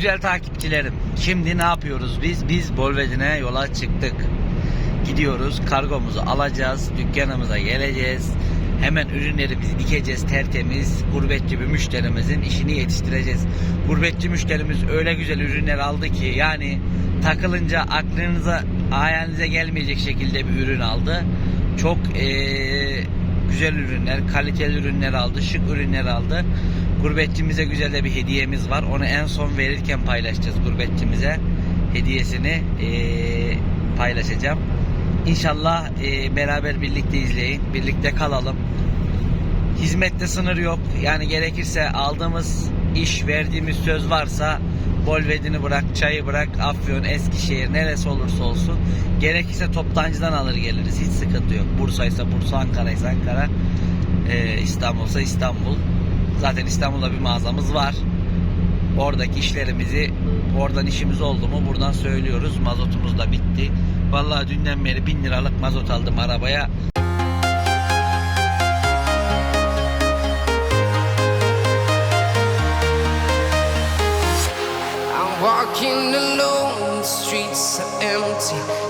güzel takipçilerim. Şimdi ne yapıyoruz biz? Biz Bolvedin'e yola çıktık. Gidiyoruz. Kargomuzu alacağız. Dükkanımıza geleceğiz. Hemen ürünlerimizi dikeceğiz tertemiz. Gurbetçi bir müşterimizin işini yetiştireceğiz. Gurbetçi müşterimiz öyle güzel ürünler aldı ki yani takılınca aklınıza hayalinize gelmeyecek şekilde bir ürün aldı. Çok eee, güzel ürünler, kaliteli ürünler aldı, şık ürünler aldı. Gurbetçimize güzel de bir hediyemiz var. Onu en son verirken paylaşacağız gurbetçimize. Hediyesini eee, paylaşacağım. İnşallah eee, beraber birlikte izleyin, birlikte kalalım. Hizmette sınır yok. Yani gerekirse aldığımız iş, verdiğimiz söz varsa Bolvedin'i bırak, çayı bırak, Afyon, Eskişehir neresi olursa olsun. Gerekirse toptancıdan alır geliriz. Hiç sıkıntı yok. Bursa ise Bursa, Ankara ise Ankara, ee, İstanbul ise İstanbul. Zaten İstanbul'da bir mağazamız var. Oradaki işlerimizi, oradan işimiz oldu mu buradan söylüyoruz. Mazotumuz da bitti. Vallahi dünden beri bin liralık mazot aldım arabaya. Walking alone, the streets are empty.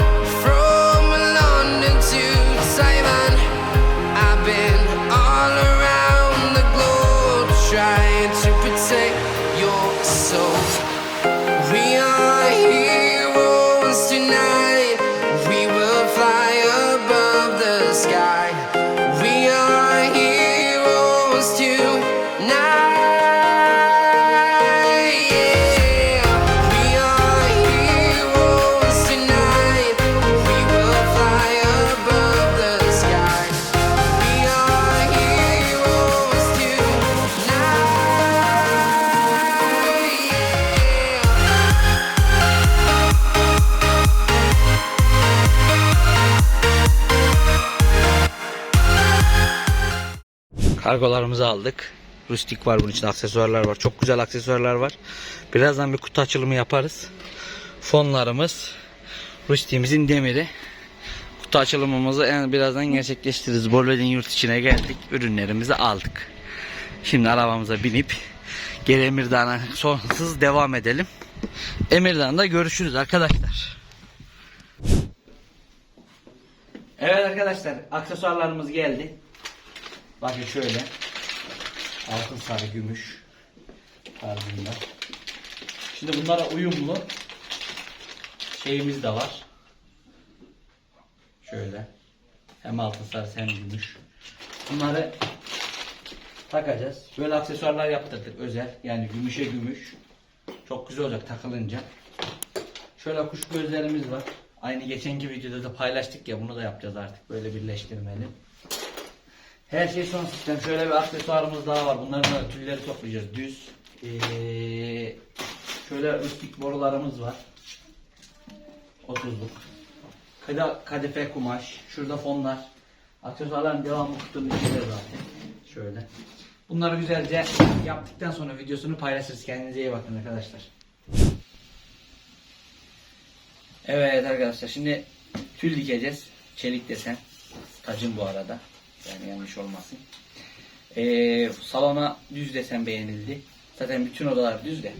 Kargolarımızı aldık. Rustik var bunun içinde aksesuarlar var. Çok güzel aksesuarlar var. Birazdan bir kutu açılımı yaparız. Fonlarımız Rustik'imizin demiri. Kutu açılımımızı en birazdan gerçekleştiririz. Bolvedin yurt içine geldik. Ürünlerimizi aldık. Şimdi arabamıza binip geri Emirdağ'a sonsuz devam edelim. Emirdağ'da görüşürüz arkadaşlar. Evet arkadaşlar aksesuarlarımız geldi. Bakın şöyle. Altın sarı gümüş tarzında. Şimdi bunlara uyumlu şeyimiz de var. Şöyle. Hem altın sarı hem gümüş. Bunları takacağız. Böyle aksesuarlar yaptırdık özel. Yani gümüşe gümüş. Çok güzel olacak takılınca. Şöyle kuş gözlerimiz var. Aynı geçenki videoda da paylaştık ya bunu da yapacağız artık böyle birleştirmeli. Her şey son sistem. Şöyle bir aksesuarımız daha var. Bunların da tülleri toplayacağız. Düz. Ee, şöyle rustik borularımız var. 30'luk. Kada, kadife kumaş. Şurada fonlar. Aksesuarların devamı kutunun içinde zaten. Şöyle. Bunları güzelce yaptıktan sonra videosunu paylaşırız. Kendinize iyi bakın arkadaşlar. Evet arkadaşlar şimdi tül dikeceğiz. Çelik desen. Tacın bu arada. Yani yanlış olmasın. Ee, salona düz desen beğenildi. Zaten bütün odalar düz de.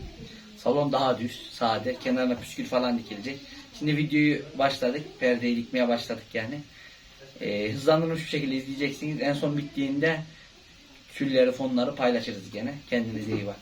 Salon daha düz, sade. Kenarına püskül falan dikilecek. Şimdi videoyu başladık. Perdeyi dikmeye başladık yani. Ee, hızlandırılmış bir şekilde izleyeceksiniz. En son bittiğinde tülleri, fonları paylaşırız gene. Kendinize iyi bakın.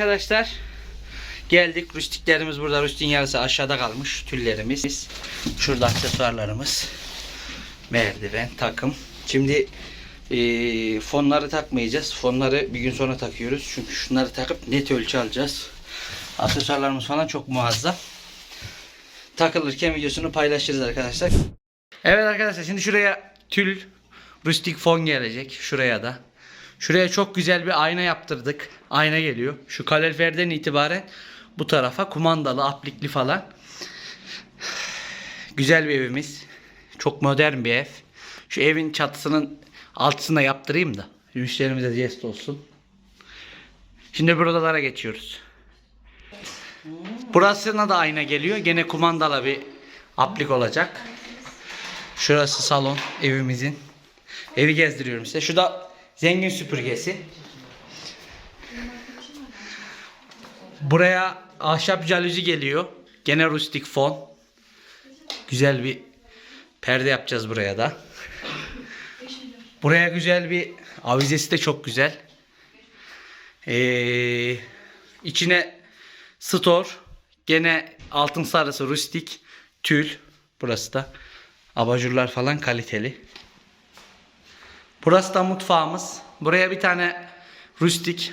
Arkadaşlar. Geldik. Rüstiklerimiz burada. Rüstin yarısı aşağıda kalmış. Tüllerimiz. Şurada aksesuarlarımız. Merdiven, takım. Şimdi eee, fonları takmayacağız. Fonları bir gün sonra takıyoruz. Çünkü şunları takıp net ölçü alacağız. Aksesuarlarımız falan çok muazzam. Takılırken videosunu paylaşırız arkadaşlar. Evet arkadaşlar şimdi şuraya tül rustik fon gelecek. Şuraya da. Şuraya çok güzel bir ayna yaptırdık. Ayna geliyor. Şu kaloriferden itibaren bu tarafa kumandalı, aplikli falan. Güzel bir evimiz. Çok modern bir ev. Şu evin çatısının altısına yaptırayım da. Müşterimize jest olsun. Şimdi buralara geçiyoruz. Burasına da ayna geliyor. Gene kumandalı bir aplik olacak. Şurası salon evimizin. Evi gezdiriyorum size. Şu da zengin süpürgesi. Buraya ahşap jaluzi geliyor. Gene rustik fon. Güzel bir perde yapacağız buraya da. Buraya güzel bir avizesi de çok güzel. Ee, içine store, gene altın sarısı rustik, tül. Burası da abajurlar falan kaliteli. Burası da mutfağımız. Buraya bir tane rustik,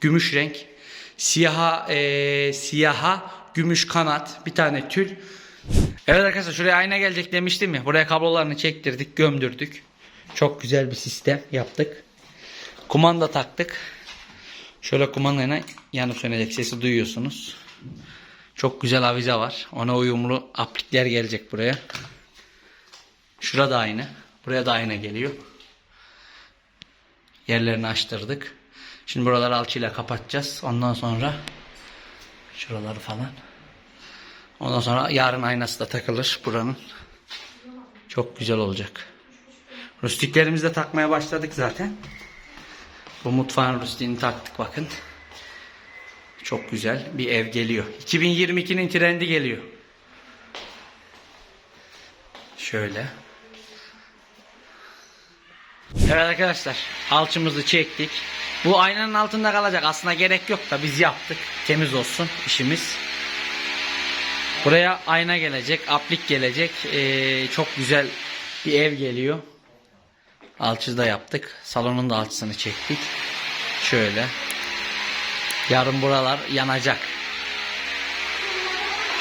gümüş renk, siyaha, eee, siyaha, gümüş kanat, bir tane tül. Evet arkadaşlar şuraya ayna gelecek demiştim ya. Buraya kablolarını çektirdik, gömdürdük. Çok güzel bir sistem yaptık. Kumanda taktık. Şöyle kumandayla yanıp sönecek sesi duyuyorsunuz. Çok güzel avize var. Ona uyumlu aplikler gelecek buraya. Şurada aynı. Buraya da aynı geliyor. Yerlerini açtırdık. Şimdi buraları alçıyla kapatacağız. Ondan sonra şuraları falan. Ondan sonra yarın aynası da takılır buranın. Çok güzel olacak. Rustiklerimizi de takmaya başladık zaten. Bu mutfağın rustiğini taktık bakın. Çok güzel bir ev geliyor. 2022'nin trendi geliyor. Şöyle. Evet arkadaşlar alçımızı çektik. Bu aynanın altında kalacak. Aslında gerek yok da biz yaptık. Temiz olsun işimiz. Buraya ayna gelecek, aplik gelecek. Ee, çok güzel bir ev geliyor. Alçı da yaptık. Salonun da alçısını çektik. Şöyle. Yarın buralar yanacak.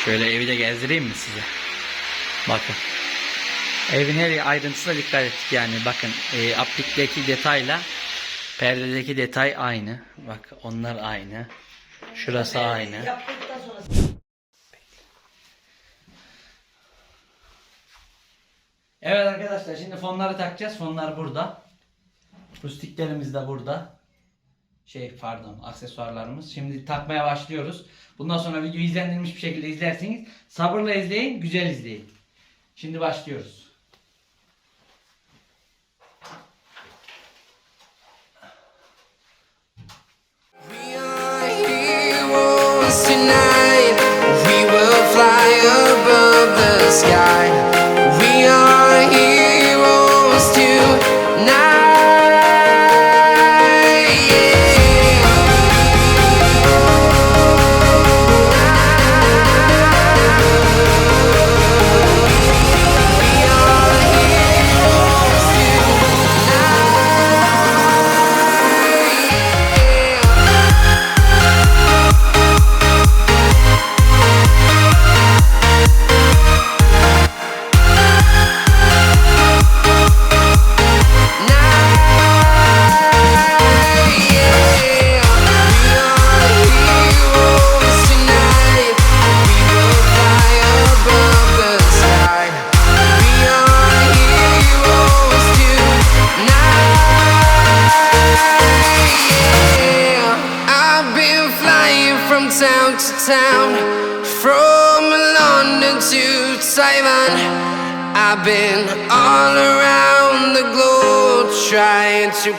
Şöyle evi de gezdireyim mi size? Bakın. Evin her ayrıntısına dikkat ettik yani. Bakın e, aplikteki detayla perdedeki detay aynı. Bak onlar aynı. Şurası aynı. Evet arkadaşlar şimdi fonları takacağız. Fonlar burada. Rustiklerimiz de burada. Şey pardon aksesuarlarımız. Şimdi takmaya başlıyoruz. Bundan sonra video izlendirilmiş bir şekilde izlerseniz sabırla izleyin, güzel izleyin. Şimdi başlıyoruz.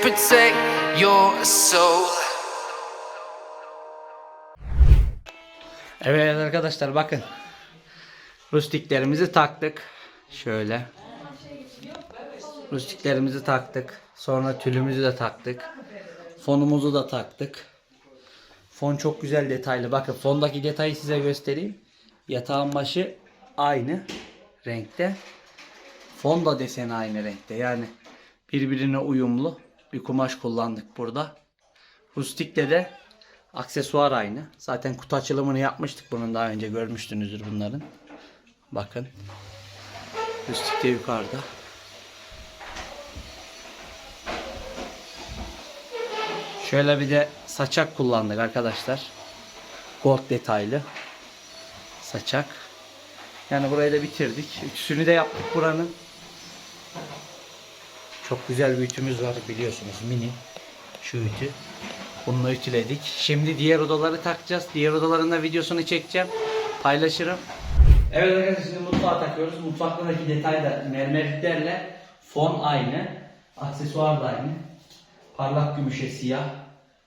Protect your soul. Evet arkadaşlar bakın. Rustiklerimizi taktık. Şöyle. Rustiklerimizi taktık. Sonra tülümüzü de taktık. Fonumuzu da taktık. Fon çok güzel detaylı. Bakın fondaki detayı size göstereyim. Yatağın başı aynı renkte. Fon da deseni aynı renkte. Yani birbirine uyumlu bir kumaş kullandık burada. Rustik'te de aksesuar aynı. Zaten kutu açılımını yapmıştık bunun daha önce görmüştünüzdür bunların. Bakın. Rustik de yukarıda. Şöyle bir de saçak kullandık arkadaşlar. Gold detaylı. Saçak. Yani burayı da bitirdik. Ütüsünü de yaptık buranın. Çok güzel bir ütümüz var biliyorsunuz mini. Şu ütü. Bununla ütüledik. Şimdi diğer odaları takacağız. Diğer odaların da videosunu çekeceğim. Paylaşırım. Evet arkadaşlar şimdi mutfağa takıyoruz. Mutfaktaki detay da mermerliklerle fon aynı. Aksesuar da aynı. Parlak gümüşe siyah.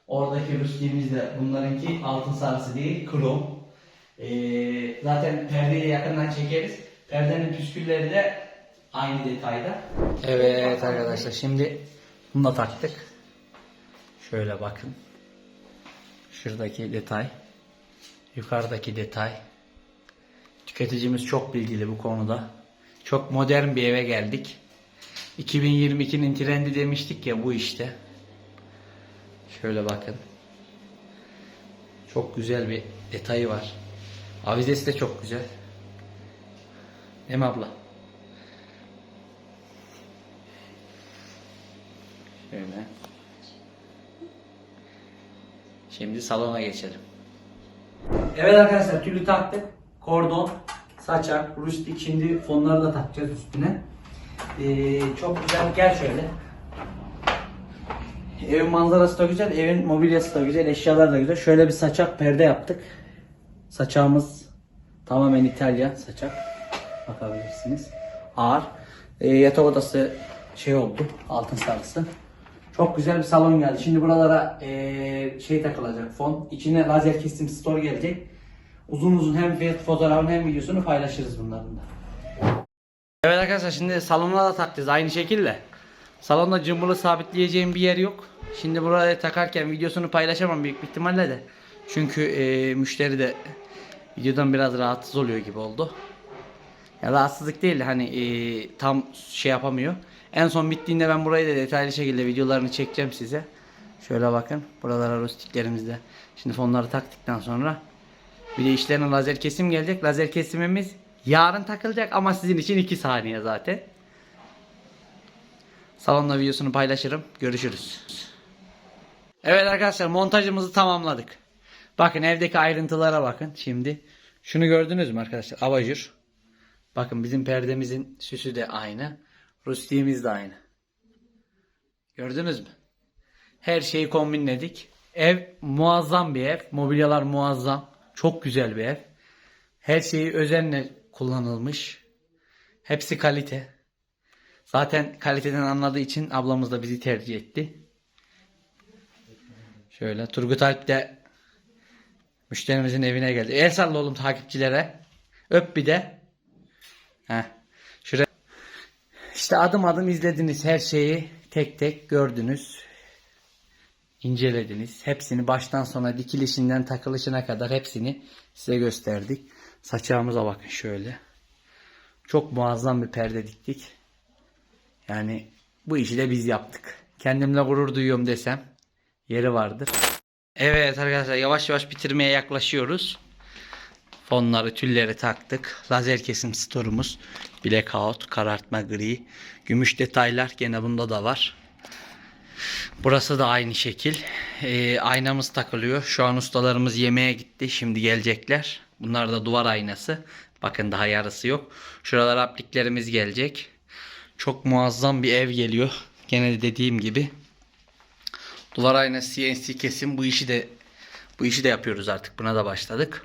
Oradaki rüstliğimiz de bunlarınki altın sarısı değil krom. Ee, zaten perdeyi yakından çekeriz. Perdenin püskülleri de aynı detayda. Evet arkadaşlar şimdi bunu da taktık. Şöyle bakın. Şuradaki detay. Yukarıdaki detay. Tüketicimiz çok bilgili bu konuda. Çok modern bir eve geldik. 2022'nin trendi demiştik ya bu işte. Şöyle bakın. Çok güzel bir detayı var. Avizesi de çok güzel. Değil mi abla? Şöyle. Şimdi salona geçelim. Evet arkadaşlar tülü taktık. Kordon, saçak, rustik. Şimdi fonları da takacağız üstüne. Ee, çok güzel. Gel şöyle. Evin manzarası da güzel, evin mobilyası da güzel, eşyalar da güzel. Şöyle bir saçak perde yaptık. Saçağımız tamamen İtalya saçak. Bakabilirsiniz. Ağır. Ee, yatak odası şey oldu, altın sarısı. Çok güzel bir salon geldi. Şimdi buralara ee, şey takılacak fon. İçine lazer kesim store gelecek. Uzun uzun hem fotoğrafını hem videosunu paylaşırız bunların da. Evet arkadaşlar şimdi salona da takacağız aynı şekilde. Salonda cımbılı sabitleyeceğim bir yer yok. Şimdi buraya takarken videosunu paylaşamam büyük bir ihtimalle de. Çünkü e, müşteri de videodan biraz rahatsız oluyor gibi oldu. Ya rahatsızlık değil hani e, tam şey yapamıyor. En son bittiğinde ben burayı da detaylı şekilde videolarını çekeceğim size. Şöyle bakın. Buralara rustiklerimizde. Şimdi fonları taktıktan sonra bir de işlerine lazer kesim gelecek. Lazer kesimimiz yarın takılacak ama sizin için 2 saniye zaten. Salonda videosunu paylaşırım. Görüşürüz. Evet arkadaşlar montajımızı tamamladık. Bakın evdeki ayrıntılara bakın şimdi. Şunu gördünüz mü arkadaşlar? Abajur. Bakın bizim perdemizin süsü de aynı. Rustiğimiz de aynı. Gördünüz mü? Her şeyi kombinledik. Ev muazzam bir ev. Mobilyalar muazzam. Çok güzel bir ev. Her şeyi özenle kullanılmış. Hepsi kalite. Zaten kaliteden anladığı için ablamız da bizi tercih etti. Şöyle Turgut Alp de müşterimizin evine geldi. El salla oğlum takipçilere. Öp bir de. Heh. İşte adım adım izlediniz her şeyi. Tek tek gördünüz. incelediniz. Hepsini baştan sona dikilişinden takılışına kadar hepsini size gösterdik. Saçağımıza bakın şöyle. Çok muazzam bir perde diktik. Yani bu işi de biz yaptık. Kendimle gurur duyuyorum desem yeri vardır. Evet arkadaşlar yavaş yavaş bitirmeye yaklaşıyoruz. Fonları, tülleri taktık. Lazer kesim storumuz. Blackout, karartma gri. Gümüş detaylar gene bunda da var. Burası da aynı şekil. Ee, aynamız takılıyor. Şu an ustalarımız yemeğe gitti. Şimdi gelecekler. Bunlar da duvar aynası. Bakın daha yarısı yok. Şuralara apliklerimiz gelecek. Çok muazzam bir ev geliyor. Gene de dediğim gibi. Duvar aynası CNC kesim bu işi de bu işi de yapıyoruz artık. Buna da başladık.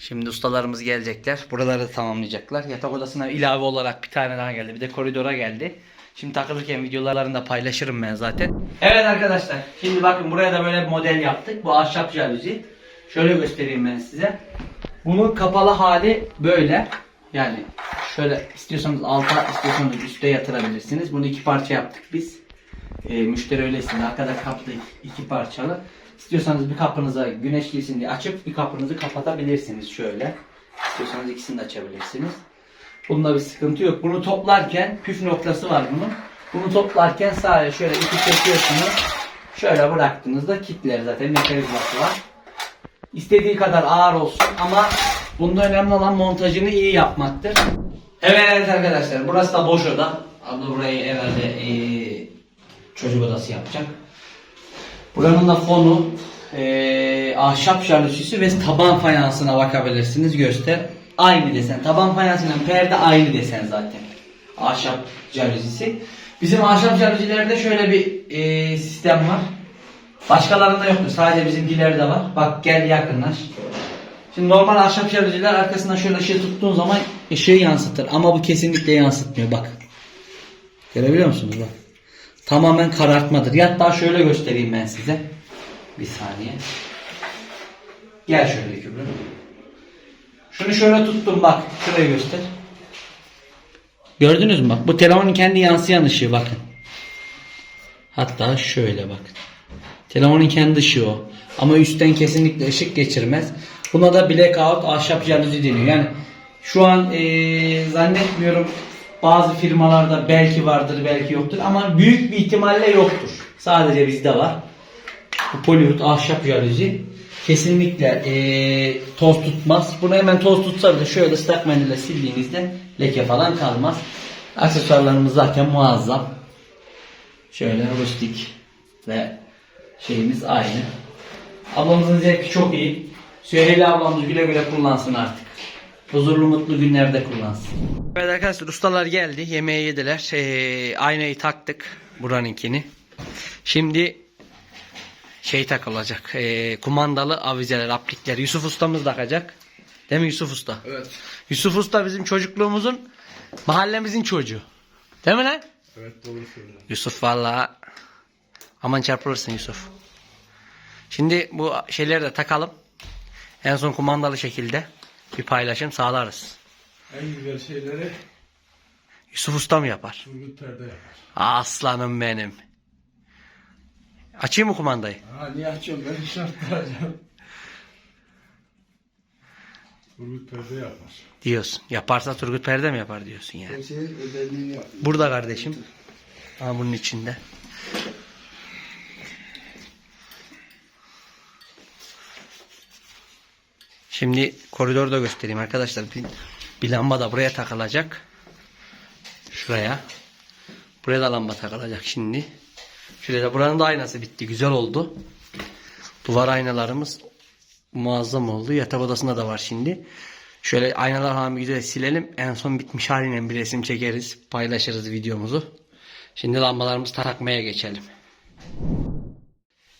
Şimdi ustalarımız gelecekler. Buraları da tamamlayacaklar. Yatak odasına ilave olarak bir tane daha geldi. Bir de koridora geldi. Şimdi takılırken videolarını da paylaşırım ben zaten. Evet arkadaşlar. Şimdi bakın buraya da böyle bir model yaptık. Bu ahşap jaluzi. Şöyle göstereyim ben size. Bunun kapalı hali böyle. Yani şöyle istiyorsanız alta istiyorsanız üste yatırabilirsiniz. Bunu iki parça yaptık biz. E, müşteri öyle istedi. Arkada kaplı iki parçalı. İstiyorsanız bir kapınıza güneş girsin diye açıp bir kapınızı kapatabilirsiniz şöyle. İstiyorsanız ikisini de açabilirsiniz. Bunda bir sıkıntı yok. Bunu toplarken püf noktası var bunun. Bunu toplarken sadece şöyle ipi çekiyorsunuz. Şöyle bıraktığınızda kilitler zaten mekanizması var. İstediği kadar ağır olsun ama bunda önemli olan montajını iyi yapmaktır. Evet arkadaşlar burası da boş oda. Abla burayı herhalde eee, çocuk odası yapacak. Buranın da fonu eee, ahşap jalousisi ve taban fayansına bakabilirsiniz. Göster. Aynı desen. Taban fayansıyla perde aynı desen zaten. Ahşap jaluzisi. Bizim ahşap jaluzilerde şöyle bir eee, sistem var. Başkalarında yoktur. Sadece bizimkilerde var. Bak gel yakınlaş. Şimdi normal ahşap jaluziler arkasından şöyle ışığı tuttuğun zaman ışığı yansıtır. Ama bu kesinlikle yansıtmıyor. Bak. Görebiliyor musunuz? Bak. Tamamen karartmadır. Hatta şöyle göstereyim ben size. Bir saniye. Gel şöyle Kübra. Şunu şöyle tuttum bak. Şurayı göster. Gördünüz mü bak. Bu telefonun kendi yansıyan ışığı bakın. Hatta şöyle bakın. Telefonun kendi ışığı o. Ama üstten kesinlikle ışık geçirmez. Buna da blackout ahşap jaluzi deniyor. Yani şu an eee, zannetmiyorum bazı firmalarda belki vardır belki yoktur ama büyük bir ihtimalle yoktur. Sadece bizde var. Bu Polywwood ahşap jaluzi kesinlikle eee, toz tutmaz. Bunu hemen toz tutsa bile şöyle ıslak mendille sildiğinizde leke falan kalmaz. Aksesuarlarımız zaten muazzam. Şöyle rustik ve şeyimiz aynı. Ablamızın zevki çok iyi. Süheyla ablamız güle güle kullansın artık. Huzurlu mutlu günlerde kullansın. Evet arkadaşlar ustalar geldi. Yemeği yediler. Ee, aynayı taktık. Buranınkini. Şimdi şey takılacak. Ee, kumandalı avizeler, aplikler. Yusuf ustamız takacak. Değil mi Yusuf usta? Evet. Yusuf usta bizim çocukluğumuzun mahallemizin çocuğu. Değil mi lan? Evet doğru söylüyorsun. Yusuf valla aman çarpılırsın Yusuf. Şimdi bu şeyleri de takalım. En son kumandalı şekilde bir paylaşım sağlarız. En güzel şeyleri Yusuf Usta mı yapar? Turgut Perde yapar. Aslanım benim. Açayım mı kumandayı? Ha niye açıyorum ben şartlayacağım. Turgut Perde yapar. Diyorsun. Yaparsa Turgut Perde mi yapar diyorsun yani. O şeyin özelliğini yap. Burada kardeşim. Ha bunun içinde. Şimdi koridoru da göstereyim arkadaşlar. Bir, bir lamba da buraya takılacak. Şuraya. Buraya da lamba takılacak şimdi. Şuraya da buranın da aynası bitti. Güzel oldu. Duvar aynalarımız muazzam oldu. Yatak odasında da var şimdi. Şöyle aynalar bir güzel silelim. En son bitmiş haliyle bir resim çekeriz. Paylaşırız videomuzu. Şimdi lambalarımızı takmaya geçelim.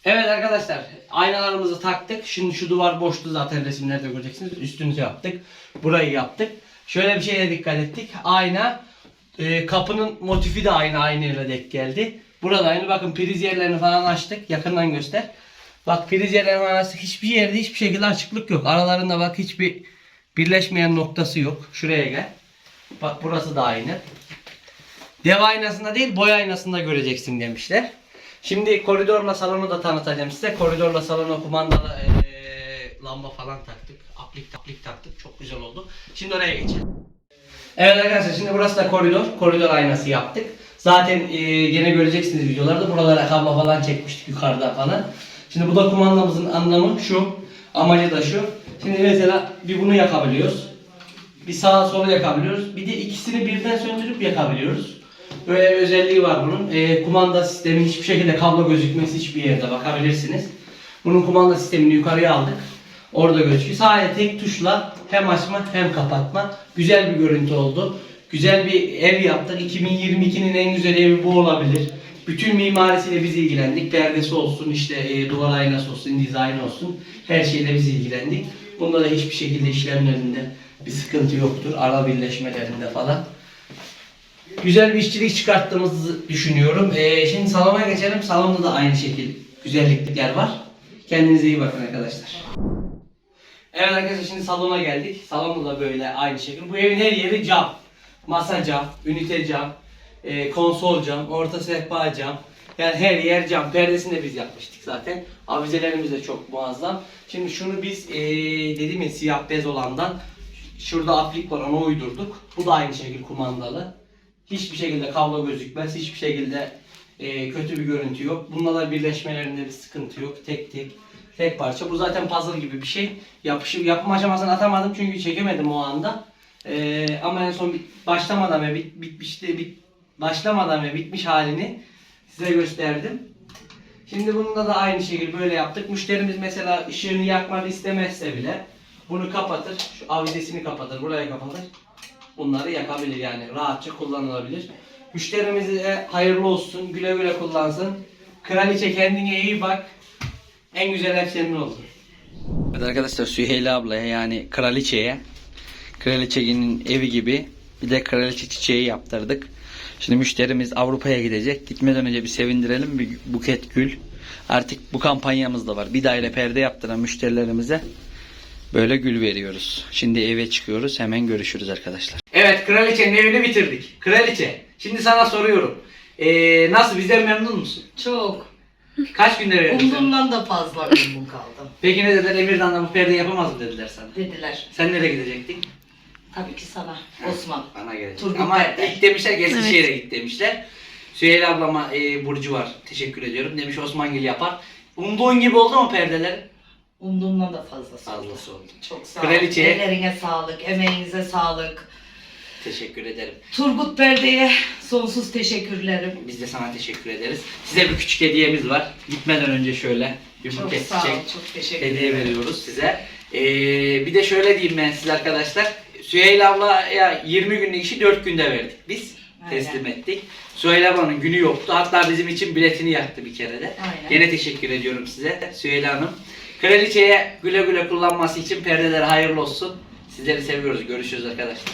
Evet arkadaşlar aynalarımızı taktık. Şimdi şu duvar boştu zaten resimlerde göreceksiniz. Üstünüzü yaptık. Burayı yaptık. Şöyle bir şeye dikkat ettik. Ayna e, kapının motifi de aynı aynayla denk geldi. Burada aynı bakın priz yerlerini falan açtık. Yakından göster. Bak priz yerlerini falan açtık. Hiçbir yerde hiçbir şekilde açıklık yok. Aralarında bak hiçbir birleşmeyen noktası yok. Şuraya gel. Bak burası da aynı. Dev aynasında değil boy aynasında göreceksin demişler. Şimdi koridorla salonu da tanıtacağım size. Koridorla salona kumandalı eee, lamba falan taktık. Aplik aplik taktık. Çok güzel oldu. Şimdi oraya geçelim. Evet arkadaşlar şimdi burası da koridor. Koridor aynası yaptık. Zaten eee gene göreceksiniz videolarda. Buralara kablo falan çekmiştik yukarıda falan. Şimdi bu da kumandamızın anlamı şu. Amacı da şu. Şimdi mesela bir bunu yakabiliyoruz. Bir sağa sola yakabiliyoruz. Bir de ikisini birden söndürüp yakabiliyoruz. Böyle bir özelliği var bunun. Ee, kumanda sistemi hiçbir şekilde kablo gözükmesi hiçbir yerde bakabilirsiniz. Bunun kumanda sistemini yukarıya aldık. Orada gözüküyor. Sadece tek tuşla hem açma hem kapatma. Güzel bir görüntü oldu. Güzel bir ev yaptık. 2022'nin en güzel evi bu olabilir. Bütün mimarisiyle biz ilgilendik. Perdesi olsun, işte e, duvar aynası olsun, dizayn olsun. Her şeyle biz ilgilendik. Bunda da hiçbir şekilde işlemlerinde bir sıkıntı yoktur. Ara birleşmelerinde falan. Güzel bir işçilik çıkarttığımızı düşünüyorum. Ee, şimdi salona geçelim. Salonda da aynı şekilde güzellikler var. Kendinize iyi bakın arkadaşlar. Evet arkadaşlar şimdi salona geldik. Salonda da böyle aynı şekilde. Bu evin her yeri cam. Masa cam, ünite cam, e, konsol cam, orta sehpa cam. Yani her yer cam. Perdesini de biz yapmıştık zaten. Avizelerimiz de çok muazzam. Şimdi şunu biz eee dediğim ya siyah bez olandan şurada aplik var onu uydurduk. Bu da aynı şekilde kumandalı. Hiçbir şekilde kablo gözükmez. Hiçbir şekilde eee, kötü bir görüntü yok. Bununla birleşmelerinde bir sıkıntı yok. Tek tek tek parça. Bu zaten puzzle gibi bir şey. Yapışı, yapım aşamasını atamadım çünkü çekemedim o anda. Eee, ama en son bit- başlamadan ve bit, bitmişti, bit, başlamadan ve bitmiş halini size gösterdim. Şimdi bunda da aynı şekilde böyle yaptık. Müşterimiz mesela ışığını yakmak istemezse bile bunu kapatır. Şu avizesini kapatır, buraya kapatır. Bunları yakabilir yani rahatça kullanılabilir. Müşterimize hayırlı olsun, güle güle kullansın. Kraliçe kendine iyi bak. En güzel ev senin olsun. Evet arkadaşlar Süheyla ablaya yani kraliçeye kraliçenin evi gibi bir de kraliçe çiçeği yaptırdık. Şimdi müşterimiz Avrupa'ya gidecek. Gitmeden önce bir sevindirelim bir buket gül. Artık bu kampanyamız da var. Bir daire perde yaptıran müşterilerimize böyle gül veriyoruz. Şimdi eve çıkıyoruz. Hemen görüşürüz arkadaşlar. Evet kraliçenin evini bitirdik. Kraliçe şimdi sana soruyorum. Ee, nasıl bizden memnun musun? Çok. Kaç günde verdin sen? Umduğumdan da fazla memnun kaldım. Peki ne dediler? Emirdan'dan bu perde yapamaz mı dediler sana. Dediler. Sen nereye gidecektin? Tabii ki sana. Osman. Bana gelecek. Turgut Ama Bey. ilk demişler Eskişehir'e git demişler. Süheyla ablama e, Burcu var. Teşekkür ediyorum. Demiş Osmangil yapar. Umduğun gibi oldu mu perdeler? Umduğumdan da fazlası. Fazlası oldu. Çok sağ ol. Kraliçeye- Ellerine sağlık, emeğinize sağlık. Teşekkür ederim. Turgut Berde'ye sonsuz teşekkürlerim. Biz de sana teşekkür ederiz. Size bir küçük hediyemiz var. Gitmeden önce şöyle bir Çok buket sağ ol, çiçek çok teşekkür hediye ederim. veriyoruz size. Ee, bir de şöyle diyeyim ben size arkadaşlar. Süheyla ablaya 20 günlük işi 4 günde verdik biz. Aynen. Teslim ettik. Süheyla ablanın günü yoktu. Hatta bizim için biletini yaktı bir kere de. Aynen. Gene teşekkür ediyorum size Süheyla Hanım. Kraliçeye güle güle kullanması için perdeler hayırlı olsun. Sizleri seviyoruz. Görüşürüz arkadaşlar.